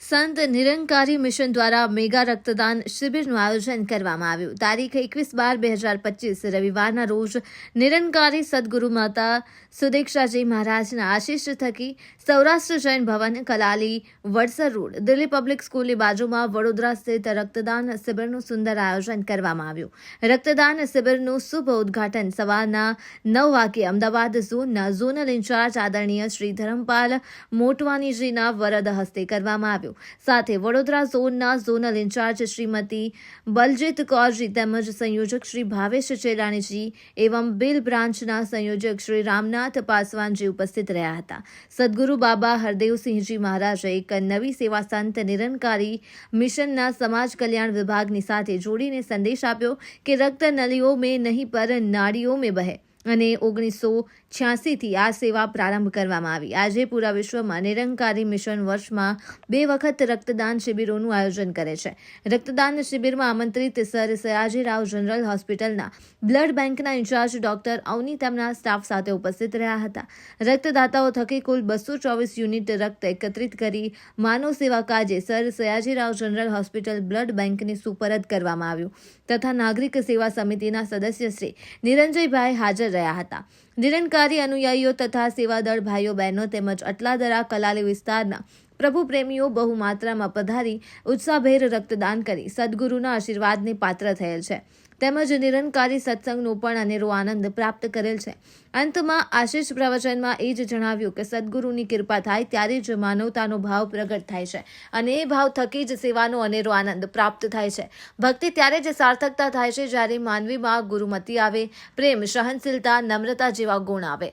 સંત નિરંકારી મિશન દ્વારા મેગા રક્તદાન શિબિરનું આયોજન કરવામાં આવ્યું. તારીખ એકવીસ બાર બે હજાર પચીસ, રવિવારના રોજ નિરંકારી સદગુરુ માતા સુદીક્ષાજી મહારાજના આશીષ થકી સૌરાષ્ટ્ર જૈન ભવન, કલાલી, વડસર રોડ, દિલ્હી પબ્લિક સ્કૂલની બાજુમાં વડોદરા સ્થિત રક્તદાન શિબિરનું સુંદર આયોજન કરવામાં આવ્યું. રક્તદાન શિબિરનું શુભ ઉદ્ઘાટન સવારના નવ વાગે અમદાવાદ ઝોનના ઝોનલ ઇન્ચાર્જ આદરણીય શ્રી ધરમપાલ મોટવાનીજીના વરદ હસ્તે કરવામાં આવ્યું. સાથે વડોદરા ઝોનના ઝોનલ ઇન્ચાર્જ શ્રીમતી બલજીત કૌરજી તેમજ સંયોજક શ્રી ભાવેશ ચેલાણીજી એવં બિલ બ્રાન્ચના સંયોજક શ્રી રામનાથ પાસવાનજી ઉપસ્થિત રહ્યા હતા. સદગુરુ બાબા હરદેવસિંહજી મહારાજે એક નવી સેવા સંત નિરંકારી મિશનના સમાજ કલ્યાણ વિભાગની સાથે જોડીને સંદેશ આપ્યો કે રક્ત નલીઓ મેં નહીં પર નાડીઓ મેં બહે. અને ઓગણીસો છ્યાસીથી આ સેવા પ્રારંભ કરવામાં આવી. આજે પૂરા વિશ્વમાં નિરંકારી મિશન વર્ષમાં બે વખત રક્તદાન શિબિરોનું આયોજન કરે છે. રક્તદાન શિબિરમાં આમંત્રિત સર સયાજીરાવ જનરલ હોસ્પિટલના બ્લડ બેંકના ઇન્ચાર્જ ડોક્ટર અવની તેમના સ્ટાફ સાથે ઉપસ્થિત રહ્યા હતા. રક્તદાતાઓ થકી કુલ બસો ચોવીસ યુનિટ રક્ત એકત્રિત કરી માનવ સેવા કાજે sir Sayajirao general hospital blood બેંકની સુપરત કરવામાં આવ્યું. તથા નાગરિક સેવા સમિતિના સદસ્ય શ્રી નિરંજયભાઈ હાજર રહ્યા હતા. નિરંકારી અનુયાયીઓ તથા સેવાદળ ભાઈઓ બહેનો તેમજ અટલાદરા કલાલી વિસ્તારના પ્રભુ પ્રેમીઓ બહુ માત્રામાં પધારી ઉત્સાહભેર રક્તદાન કરી સદગુરુના આશીર્વાદને પાત્ર થયેલ છે. તેમજ નિરંકારી સત્સંગનો પણ અનેરો આનંદ પ્રાપ્ત કરેલ છે. અંતમાં આશીષ પ્રવચનમાં એ જ જણાવ્યું કે સદગુરુની કૃપા થાય ત્યારે જ માનવતાનો ભાવ પ્રગટ થાય છે અને એ ભાવ થકી જ સેવાનો અનેરો આનંદ પ્રાપ્ત થાય છે. ભક્તિ ત્યારે જ સાર્થકતા થાય છે જ્યારે માનવીમાં ગુરુમતી આવે, પ્રેમ, સહનશીલતા, નમ્રતા જેવા ગુણ આવે.